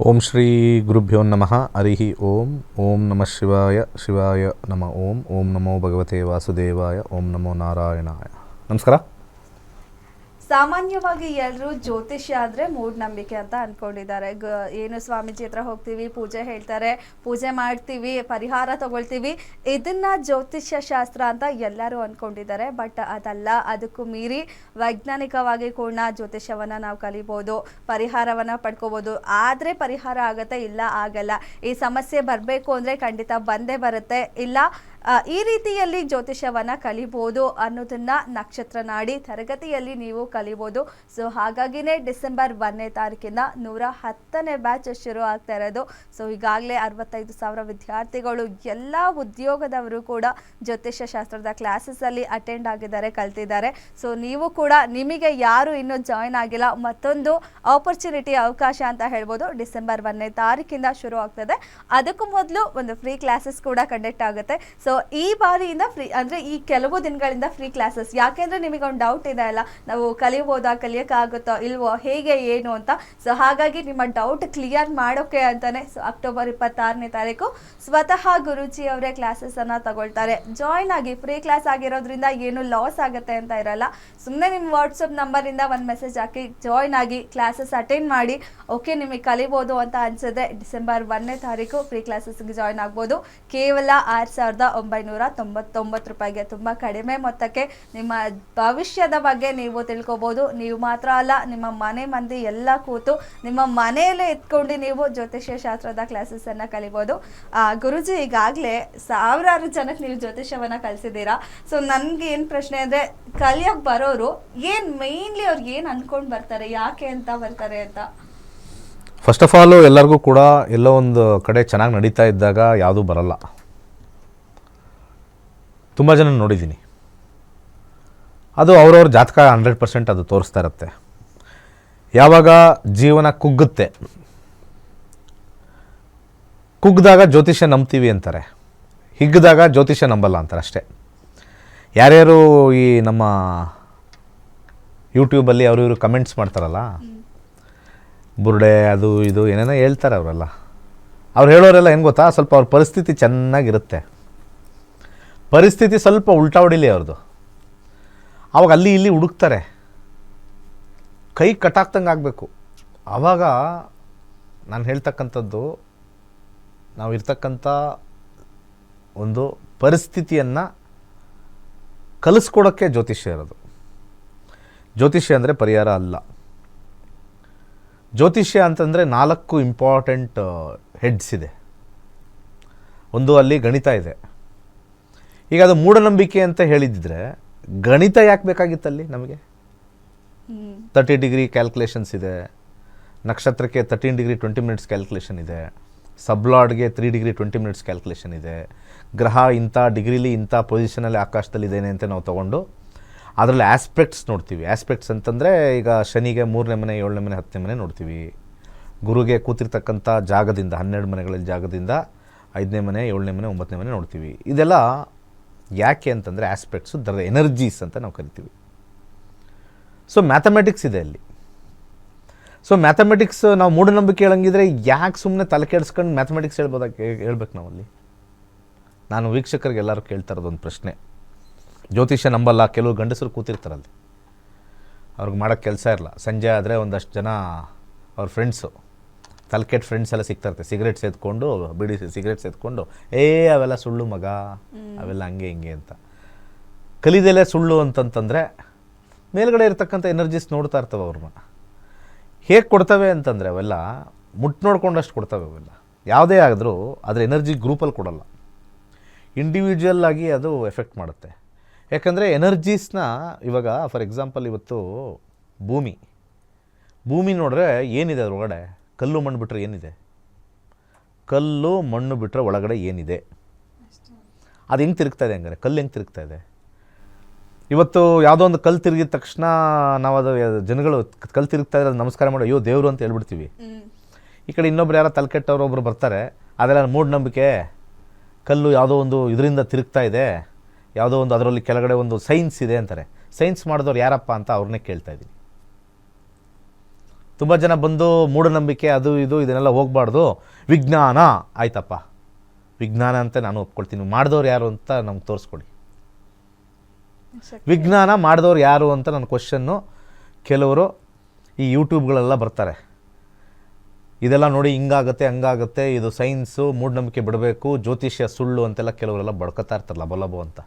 ಓಂ ಶ್ರೀ ಗುರುಭ್ಯೋ ನಮಃ. ಹರಿ ಓಂ. ಓಂ ನಮಃ ಶಿವಾಯ. ಶಿವಾಯ ನಮ ಓಂ. ಓಂ ನಮೋ ಭಗವತೆ ವಾಸುದೇವಾಯ. ಓಂ ನಮೋ ನಾರಾಯಣಾಯ. ನಮಸ್ಕಾರ. ಸಾಮಾನ್ಯವಾಗಿ ಎಲ್ಲರೂ ಜ್ಯೋತಿಷ್ಯ ಆದರೆ ಮೂಢನಂಬಿಕೆ ಅಂತ ಅನ್ಕೊಂಡಿದ್ದಾರೆ. ಗ- ಏನು ಸ್ವಾಮೀಜಿ ಹತ್ರ ಹೋಗ್ತೀವಿ, ಪೂಜೆ ಹೇಳ್ತಾರೆ, ಪೂಜೆ ಮಾಡ್ತೀವಿ, ಪರಿಹಾರ ತಗೊಳ್ತೀವಿ. ಇದನ್ನ ಜ್ಯೋತಿಷ್ಯ ಶಾಸ್ತ್ರ ಅಂತ ಎಲ್ಲರೂ ಅನ್ಕೊಂಡಿದ್ದಾರೆ. ಬಟ್ ಅದಲ್ಲ, ಅದಕ್ಕೂ ಮೀರಿ ವೈಜ್ಞಾನಿಕವಾಗಿ ಕೂಡ ಜ್ಯೋತಿಷ್ಯವನ್ನ ನಾವು ಕಲಿಬೋದು, ಪರಿಹಾರವನ್ನ ಪಡ್ಕೋಬಹುದು ಆದ್ರೆ ಪರಿಹಾರ ಆಗತ್ತೆ, ಇಲ್ಲ ಆಗಲ್ಲ. ಈ ಸಮಸ್ಯೆ ಬರಬೇಕು ಅಂದ್ರೆ ಖಂಡಿತ ಬಂದೇ ಬರುತ್ತೆ. ಇಲ್ಲ ಈ ರೀತಿಯಲ್ಲಿ ಜ್ಯೋತಿಷ್ಯವನ್ನ ಕಲಿಬೋದು ಅನ್ನೋದನ್ನು ನಕ್ಷತ್ರ ನಾಡಿ ತರಗತಿಯಲ್ಲಿ ನೀವು ಕಲಿಬೋದು. ಸೊ ಹಾಗಾಗಿನೇ ಡಿಸೆಂಬರ್ ಒಂದನೇ ತಾರೀಕಿನ ನೂರ ಹತ್ತನೇ ಬ್ಯಾಚ್ ಶುರು ಆಗ್ತಾ ಇರೋದು. ಸೊ ಈಗಾಗಲೇ ಅರವತ್ತೈದು ಸಾವಿರ ವಿದ್ಯಾರ್ಥಿಗಳು, ಎಲ್ಲ ಉದ್ಯೋಗದವರು ಕೂಡ ಜ್ಯೋತಿಷ್ಯ ಶಾಸ್ತ್ರದ ಕ್ಲಾಸಸ್ ಅಲ್ಲಿ ಅಟೆಂಡ್ ಆಗಿದ್ದಾರೆ, ಕಲ್ತಿದ್ದಾರೆ. ಸೊ ನೀವು ಕೂಡ ನಿಮಗೆ ಯಾರು ಇನ್ನೂ ಜಾಯಿನ್ ಆಗಿಲ್ಲ, ಮತ್ತೊಂದು ಆಪರ್ಚುನಿಟಿ ಅವಕಾಶ ಅಂತ ಹೇಳ್ಬೋದು ಡಿಸೆಂಬರ್ ಒಂದನೇ ತಾರೀಕಿಂದ ಶುರು ಆಗ್ತದೆ. ಅದಕ್ಕೂ ಮೊದಲು ಒಂದು ಫ್ರೀ ಕ್ಲಾಸಸ್ ಕೂಡ ಕಂಡಕ್ಟ್ ಆಗುತ್ತೆ. ಸೊ ಈ ಬಾರಿಯಿಂದ ಫ್ರೀ ಅಂದ್ರೆ ಈ ಕೆಲವು ದಿನಗಳಿಂದ ಫ್ರೀ ಕ್ಲಾಸಸ್ ಯಾಕೆಂದ್ರೆ ನಿಮಗೆ ಒಂದು ಡೌಟ್ ಇದೆ ಅಲ್ಲ? ನಾವು ಕಲಿಬೋದಾ ಕಲಿಯೋಕ್ಕಾಗುತ್ತೋ, ಇಲ್ವೋ, ಹೇಗೆ, ಏನು ಅಂತ? ಸೊ ಹಾಗಾಗಿ ನಿಮ್ಮ ಡೌಟ್ ಕ್ಲಿಯರ್ ಮಾಡೋಕೆ ಅಂತಲೇ ಸೊ ಅಕ್ಟೋಬರ್ ಇಪ್ಪತ್ತಾರನೇ ತಾರೀಕು ಸ್ವತಃ ಗುರುಜಿ ಅವರೇ ಕ್ಲಾಸಸ್ ಅನ್ನ ತಗೊಳ್ತಾರೆ. ಜಾಯ್ನ್ ಆಗಿ ಫ್ರೀ ಕ್ಲಾಸ್ ಆಗಿರೋದ್ರಿಂದ ಏನು ಲಾಸ್ ಆಗುತ್ತೆ ಅಂತ ಇರಲ್ಲ. ಸುಮ್ಮನೆ ನಿಮ್ಮ ವಾಟ್ಸಪ್ ನಂಬರಿಂದ ಒಂದು ಮೆಸೇಜ್ ಹಾಕಿ ಜಾಯ್ನ್ ಆಗಿ ಕ್ಲಾಸಸ್ ಅಟೆಂಡ್ ಮಾಡಿ ಓಕೆ ನಿಮಗೆ ಕಲಿಬೋದು ಅಂತ ಅನ್ಸಿದ್ರೆ ಡಿಸೆಂಬರ್ ಒಂದನೇ ತಾರೀಕು ಫ್ರೀ ಕ್ಲಾಸಸ್ಗೆ ಜಾಯ್ನ್ ಆಗ್ಬೋದು. ಕೇವಲ ಆರು ಸಾವಿರದ ಒಂಬೈನೂರ ತೊಂಬತ್ತೊಂಬತ್ತು ರೂಪಾಯಿಗೆ ತುಂಬ ಕಡಿಮೆ ಮೊತ್ತಕ್ಕೆ ನಿಮ್ಮ ಭವಿಷ್ಯದ ಬಗ್ಗೆ ನೀವು ತಿಳ್ಕೊಬೋದು. ನೀವು ಮಾತ್ರ ಅಲ್ಲ, ನಿಮ್ಮ ಮನೆ ಮಂದಿ ಎಲ್ಲ ಕೂತು ನಿಮ್ಮ ಮನೆಯಲ್ಲೇ ಎತ್ಕೊಂಡು ನೀವು ಜ್ಯೋತಿಷ್ಯ ಶಾಸ್ತ್ರದ ಕ್ಲಾಸಸ್ಸನ್ನು ಕಲಿಬೋದು. ಗುರುಜಿ, ಈಗಾಗಲೇ ಸಾವಿರಾರು ಜನಕ್ಕೆ ನೀವು ಜ್ಯೋತಿಷ್ಯವನ್ನು ಕಲಿಸಿದ್ದೀರಾ. ಸೊ ನನಗೆ ಏನು ಪ್ರಶ್ನೆ ಅಂದರೆ, ಕಲಿಯೋಕೆ ಬರೋರು ಏನು ಮೇಯ್ನ್ಲಿ ಅವ್ರಿಗೆ ಏನು ಅಂದ್ಕೊಂಡು ಬರ್ತಾರೆ, ಯಾಕೆ ಅಂತ ಬರ್ತಾರೆ ಅಂತ? ಫಸ್ಟ್ ಆಫ್ ಆಲು ಎಲ್ಲರಿಗೂ ಕೂಡ ಎಲ್ಲೋ ಒಂದು ಕಡೆ ಚೆನ್ನಾಗಿ ನಡೀತಾ ಇದ್ದಾಗ ಯಾವುದೂ ಬರಲ್ಲ. ತುಂಬ ಜನ ನೋಡಿದ್ದೀನಿ. ಅದು ಅವ್ರವ್ರ ಜಾತಕ ಹಂಡ್ರೆಡ್ ಪರ್ಸೆಂಟ್ ಅದು ತೋರಿಸ್ತಾ ಇರುತ್ತೆ. ಯಾವಾಗ ಜೀವನ ಕುಗ್ಗುತ್ತೆ. ಕುಗ್ಗಿದಾಗ ಜ್ಯೋತಿಷ್ಯ ನಂಬ್ತೀವಿ ಅಂತಾರೆ. ಹಿಗ್ಗಿದಾಗ ಜ್ಯೋತಿಷ್ಯ ನಂಬಲ್ಲ ಅಂತಾರೆ ಅಷ್ಟೇ. ಯಾರ್ಯಾರು ಈ ನಮ್ಮ ಯೂಟ್ಯೂಬಲ್ಲಿ ಅವರು ಇವರು ಕಮೆಂಟ್ಸ್ ಮಾಡ್ತಾರಲ್ಲ, ಬುರುಡೆ ಅದು ಇದು ಏನೇನೋ ಹೇಳ್ತಾರೆ ಅವರೆಲ್ಲ. ಅವ್ರು ಹೇಳೋರೆಲ್ಲ ಏನು ಗೊತ್ತಾ? ಸ್ವಲ್ಪ ಅವ್ರ ಪರಿಸ್ಥಿತಿ ಚೆನ್ನಾಗಿರುತ್ತೆ. ಪರಿಸ್ಥಿತಿ ಸ್ವಲ್ಪ ಉಲ್ಟಾ ಹೊಡಿಲಿ ಅವ್ರದ್ದು. ಅವಾಗ ಅಲ್ಲಿ ಇಲ್ಲಿ ಹುಡುಕ್ತಾರೆ. ಕೈ ಕಟ್ಟಾಕ್ದಂಗೆ ಆಗಬೇಕು. ಆವಾಗ ನಾನು ಹೇಳ್ತಕ್ಕಂಥದ್ದು, ನಾವು ಇರ್ತಕ್ಕಂಥ ಒಂದು ಪರಿಸ್ಥಿತಿಯನ್ನು ಕಲಿಸ್ಕೊಡೋಕ್ಕೆ ಜ್ಯೋತಿಷ್ಯ ಇರೋದು. ಜ್ಯೋತಿಷ್ಯ ಅಂದರೆ ಪರಿಹಾರ ಅಲ್ಲ. ಜ್ಯೋತಿಷ್ಯ ಅಂತಂದರೆ ನಾಲ್ಕು ಇಂಪಾರ್ಟೆಂಟ್ ಹೆಡ್ಸ್ ಇದೆ. ಒಂದು ಅಲ್ಲಿ ಗಣಿತ ಇದೆ. ಈಗ ಅದು ಮೂಢನಂಬಿಕೆ ಅಂತ ಹೇಳಿದ್ರೆ ಗಣಿತ ಯಾಕೆ ಬೇಕಾಗಿತ್ತಲ್ಲಿ ನಮಗೆ? ತರ್ಟಿ ಡಿಗ್ರಿ ಕ್ಯಾಲ್ಕುಲೇಷನ್ಸ್ ಇದೆ ನಕ್ಷತ್ರಕ್ಕೆ thirteen degree twenty minutes calculation ಇದೆ ಸಬ್ಲಾಡ್ಗೆ three degree twenty minutes calculation ಇದೆ ಗ್ರಹ ಇಂಥ ಡಿಗ್ರಿಲಿ ಇಂಥ ಪೊಸಿಷನಲ್ಲಿ ಆಕಾಶದಲ್ಲಿ ಇದೇನೆ ಅಂತ ನಾವು ತೊಗೊಂಡು ಅದರಲ್ಲಿ ಆಸ್ಪೆಕ್ಟ್ಸ್ ನೋಡ್ತೀವಿ. ಆಸ್ಪೆಕ್ಟ್ಸ್ ಅಂತಂದರೆ ಈಗ ಶನಿಗೆ ಮೂರನೇ ಮನೆ ಏಳನೇ ಮನೆ ಹತ್ತನೇ ಮನೆ ನೋಡ್ತೀವಿ. ಗುರುಗೆ ಕೂತಿರ್ತಕ್ಕಂಥ ಜಾಗದಿಂದ ಹನ್ನೆರಡು ಮನೆಗಳಲ್ಲಿ ಜಾಗದಿಂದ ಐದನೇ ಮನೆ ಏಳನೇ ಮನೆ ಒಂಬತ್ತನೇ ಮನೆ ನೋಡ್ತೀವಿ. ಇದೆಲ್ಲ ಯಾಕೆ ಅಂತಂದರೆ ಆಸ್ಪೆಕ್ಟ್ಸು ದರ ಎನರ್ಜೀಸ್ ಅಂತ ನಾವು ಕರಿತೀವಿ. ಸೊ ಮ್ಯಾಥಮೆಟಿಕ್ಸ್ ಇದೆ ಅಲ್ಲಿ. ಸೊ ಮ್ಯಾಥಮೆಟಿಕ್ಸ್ ನಾವು ಮೂಢನಂಬಿಕೆ ಹೇಳಂಗಿದ್ರೆ ಯಾಕೆ ಸುಮ್ಮನೆ ತಲೆ ಕೆಡಿಸ್ಕೊಂಡು ಮ್ಯಾಥಮೆಟಿಕ್ಸ್ ಹೇಳ್ಬೋದಾ ಹೇಳ್ಬೇಕು ನಾವಲ್ಲಿ ನಾನು ವೀಕ್ಷಕರಿಗೆ ಎಲ್ಲರೂ ಕೇಳ್ತಾ ಇರೋದೊಂದು ಪ್ರಶ್ನೆ. ಜ್ಯೋತಿಷ್ಯ ನಂಬಲ್ಲ, ಕೆಲವು ಗಂಡಸರು ಕೂತಿರ್ತಾರಲ್ಲಿ. ಅವ್ರಿಗೆ ಮಾಡೋಕ್ಕೆ ಕೆಲಸ ಇರಲ್ಲ. ಸಂಜೆ ಆದರೆ ಒಂದಷ್ಟು ಜನ ಅವ್ರ ಫ್ರೆಂಡ್ಸು ತಲೆಕೆಟ್ ಫ್ರೆಂಡ್ಸ್ ಎಲ್ಲ ಸಿಗ್ತಾ ಸಿಗರೆಟ್ ಸಿಗರೇಟ್ ಸೇದ್ಕೊಂಡು ಬಿಡಿ ಸಿಗರೇಟ್ ಸೇದ್ಕೊಂಡು ಏ ಅವೆಲ್ಲ ಸುಳ್ಳು ಮಗ. ಅವೆಲ್ಲ ಹಂಗೆ ಹಿಂಗೆ ಅಂತ. ಕಲಿದೆಲೆ ಸುಳ್ಳು ಅಂತಂತಂದರೆ ಮೇಲ್ಗಡೆ ಇರ್ತಕ್ಕಂಥ ಎನರ್ಜೀಸ್ ನೋಡ್ತಾ ಇರ್ತವೆ ಅವ್ರನ್ನ. ಹೇಗೆ ಕೊಡ್ತವೆ ಅಂತಂದರೆ ಅವೆಲ್ಲ ಮುಟ್ಟು ನೋಡ್ಕೊಂಡಷ್ಟು ಕೊಡ್ತವೆ ಅವೆಲ್ಲ. ಯಾವುದೇ ಆದರೂ ಅದರ ಎನರ್ಜಿ ಗ್ರೂಪಲ್ಲಿ ಕೊಡಲ್ಲ. ಇಂಡಿವಿಜುವಲ್ ಆಗಿ ಅದು ಎಫೆಕ್ಟ್ ಮಾಡುತ್ತೆ. ಯಾಕಂದರೆ ಎನರ್ಜೀಸ್ನ ಇವಾಗ ಫಾರ್ ಎಕ್ಸಾಂಪಲ್ ಇವತ್ತು ಭೂಮಿ. ಭೂಮಿ ನೋಡಿದ್ರೆ ಏನಿದೆ ಅದ್ರೊಳಗಡೆ? ಕಲ್ಲು ಮಣ್ಣು ಬಿಟ್ಟರೆ ಏನಿದೆ? ಕಲ್ಲು ಮಣ್ಣು ಬಿಟ್ಟರೆ ಒಳಗಡೆ ಏನಿದೆ? ಅದು ಹೆಂಗೆ ತಿರುಗ್ತಾ ಇದೆ ಹಂಗಾರೆ? ಕಲ್ಲು ಹೆಂಗೆ ತಿರುಗ್ತಾ ಇದೆ? ಇವತ್ತು ಯಾವುದೋ ಒಂದು ಕಲ್ಲು ತಿರುಗಿದ ತಕ್ಷಣ ನಾವು ಅದು ಜನಗಳು ಕಲ್ಲು ತಿರುಗ್ತಾ ಇದ್ರೆ ನಮಸ್ಕಾರ ಮಾಡಿ ಅಯ್ಯೋ ದೇವರು ಅಂತ ಹೇಳ್ಬಿಡ್ತೀವಿ. ಈ ಕಡೆ ಇನ್ನೊಬ್ರು ಯಾರೋ ತಲೆಕೆಟ್ಟವ್ರು ಒಬ್ರು ಬರ್ತಾರೆ, ಅದೆಲ್ಲ ಮೂಢನಂಬಿಕೆ ಕಲ್ಲು ಯಾವುದೋ ಒಂದು ಇದರಿಂದ ತಿರುಗ್ತಾ ಇದೆ, ಯಾವುದೋ ಒಂದು ಅದರಲ್ಲಿ ಕೆಳಗಡೆ ಒಂದು ಸೈನ್ಸ್ ಇದೆ ಅಂತಾರೆ. ಸೈನ್ಸ್ ಮಾಡಿದವ್ರು ಯಾರಪ್ಪ ಅಂತ ಅವ್ರನ್ನೇ ಕೇಳ್ತಾ ಇದ್ದೀನಿ. ತುಂಬ ಜನ ಬಂದು ಮೂಢನಂಬಿಕೆ, ಅದು ಇದು, ಇದನ್ನೆಲ್ಲ ಹೋಗಬಾರ್ದು. ವಿಜ್ಞಾನ. ಆಯ್ತಪ್ಪ. ವಿಜ್ಞಾನ ಅಂತ ನಾನು ಒಪ್ಕೊಳ್ತೀನಿ. ಮಾಡಿದವ್ರು ಯಾರು ಅಂತ ನಮ್ಗೆ ತೋರಿಸ್ಕೊಡಿ. ವಿಜ್ಞಾನ ಮಾಡಿದವ್ರು ಯಾರು ಅಂತ ನನ್ನ ಕ್ವಶನ್ನು ಕೆಲವರು ಈ ಯೂಟ್ಯೂಬ್ಗಳೆಲ್ಲ ಬರ್ತಾರೆ. ಇದೆಲ್ಲ ನೋಡಿ ಹಿಂಗಾಗತ್ತೆ, ಹಂಗಾಗತ್ತೆ. ಇದು ಸೈನ್ಸು ಮೂಢನಂಬಿಕೆ ಬಿಡಬೇಕು, ಜ್ಯೋತಿಷ್ಯ ಸುಳ್ಳು ಅಂತೆಲ್ಲ ಕೆಲವರೆಲ್ಲ ಬಡ್ಕೊತಾ ಇರ್ತಾರೆ ಲಬೋ ಲಬೋ ಅಂತ.